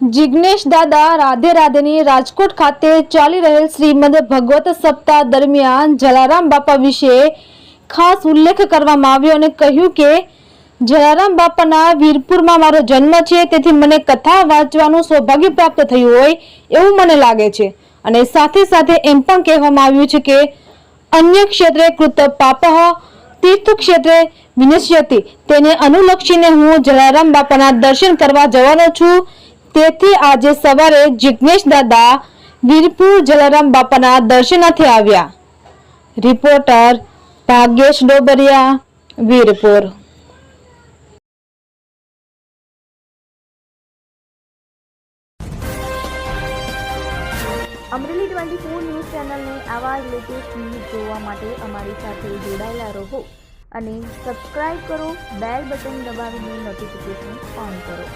જિજ્ઞેશ દાદા રાધે રાધેની રાજકોટ ખાતે ચાલી રહેલ શ્રીમદ ભગવત સપ્તાહ દરમિયાન જલારામ બાપા વિશે ખાસ ઉલ્લેખ કરવામાં આવ્યો અને કહ્યું કે, જલારામ બાપાના વીરપુરમાં મારો જન્મ છે, તેથી મને કથા વાંચવાનું સૌભાગ્ય પ્રાપ્ત થયું હોય એવું મને લાગે છે. અને સાથે સાથે એમ પણ કહેવામાં આવ્યું છે કે, અન્ય ક્ષેત્રે કૃત પાપહ તીર્થ ક્ષેત્રે વિનશ્યતી. તેને અનુલક્ષીને હું જલારામ બાપાના દર્શન કરવા જવાનો છું. તેથી આજે સવારે જિજ્ઞેશ દાદા વીરપુર જલારામ બાપાના દર્શનાર્થે આવ્યા. Reporter Bhagyesh Dobariya, Virpur. Amreli twenty four news ચેનલને આવા લેટેસ્ટ ન્યૂઝ જોવા માટે અમારી સાથે જોડાયેલા રહો અને સબસ્ક્રાઇબ કરો, બેલ બટન દબાવીને નોટિફિકેશન ઓન કરો.